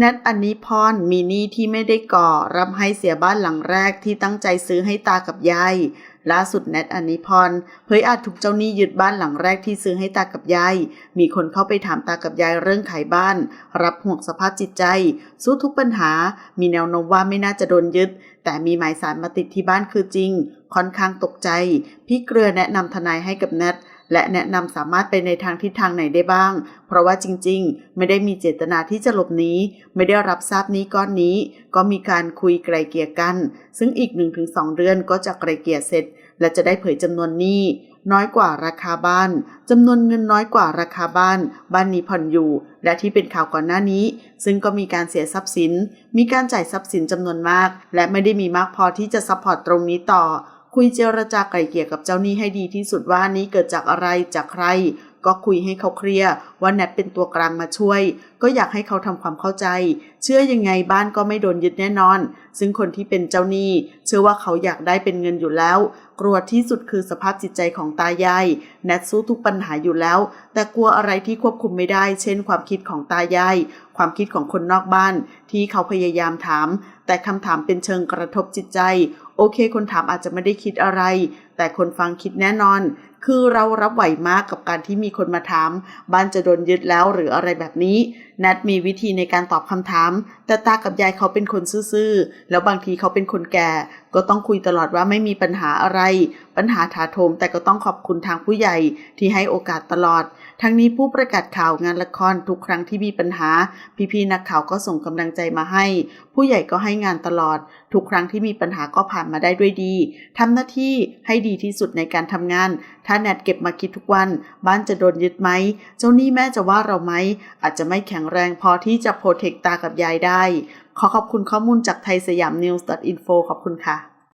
แนทอันนี้พรมีหนี้ที่ไม่ได้ก่อ รับให้เสียบ้านหลังแรกที่ตั้งใจซื้อให้ตากับยายล่าสุดแนทอันนี้พรเผยอาจถูกเจ้าหนี้ยึดบ้านหลังแรกที่ซื้อให้ตากับยาย มีคนเข้าไปถามตากับยายเรื่องขายบ้าน รับห่วงสภาพจิตใจ สู้ทุกปัญหา มีแนวโน้มว่าไม่น่าจะโดนยึด แต่มีหมายสารมาติดที่บ้านคือจริง ค่อนข้างตกใจ พี่เกลือแนะนำทนายให้กับแนท และแนะนำสามารถไปในทางทิศทางไหนได้บ้าง เพราะว่าจริงๆ ไม่ได้มีเจตนาที่จะหลบหนีไม่ได้รับทราบนี้ก้อนนี้ ก็มีการคุยไกลเกลี่ยกัน ซึ่งอีก 1-2 เดือนก็จะไกลเกลี่ยเสร็จ และจะได้เผยจำนวนหนี้น้อยกว่าราคาบ้านจำนวนเงินน้อยกว่าราคาบ้าน บ้านนี้ผ่อนอยู่ และที่เป็นข่าวก่อนหน้านี้ ซึ่งก็มีการเสียทรัพย์สิน มีการจ่ายทรัพย์สินจำนวนมาก และไม่ได้มีมากพอที่จะซัพพอร์ตตรงนี้ต่อ คุยเจรจาไกล่เกลี่ยกับเจ้าหนี้ให้ดีที่สุดว่านี้เกิดจากอะไรจากใคร ก็คุยให้เขาเคลียร์ว่าแนทเป็นตัวกลางมาช่วย ก็อยากให้เขาทำความเข้าใจ เชื่อยังไงบ้านก็ไม่โดนยึดแน่นอน ซึ่งคนที่เป็นเจ้าหนี้เชื่อว่าเขาอยากได้เป็นเงินอยู่แล้ว กลัวที่สุดคือสภาพจิตใจของตายายแนทสู้ทุกปัญหาอยู่แล้ว แต่กลัวอะไรที่ควบคุมไม่ได้ เช่น ความคิดของตายายความคิดของคนนอกบ้านที่เขาพยายามถาม แต่คำถามเป็นเชิงกระทบจิตใจ โอเค คนถามอาจจะไม่ได้คิดอะไร แต่คนฟังคิดแน่นอน คือเรารับไหวมากกับการที่มีคนมาถาม บ้านจะโดนยึดแล้วหรืออะไรแบบนี้แนทมีวิธีในการตอบคำถาม แต่ตากับยายเขาเป็นคนซื่อๆ แล้วบางทีเขาเป็นคนแก่ ก็ต้องคุยตลอดว่าไม่มีปัญหาอะไร ปัญหาถาโถมแต่ก็ต้องขอบคุณทางผู้ใหญ่ที่ให้โอกาสตลอด ทั้งนี้ผู้ประกาศข่าวงานละครทุกครั้งที่มีปัญหา พี่ๆนักข่าวก็ส่งกำลังใจมาให้ ผู้ใหญ่ก็ให้งานตลอด ทุกครั้งที่มีปัญหาก็ผ่านมาได้ด้วยดีทำหน้าที่ให้ดีที่สุดในการทำงาน ถ้าแนทเก็บมาคิดทุกวัน บ้านจะโดนยึดไหม เจ้านี้แม่จะว่าเราไหม อาจจะไม่แข็งแรงพอที่จะโปรเทคตากับยายได้ ขอขอบคุณข้อมูลจากไทยสยามนิวส์ .info ขอบคุณค่ะ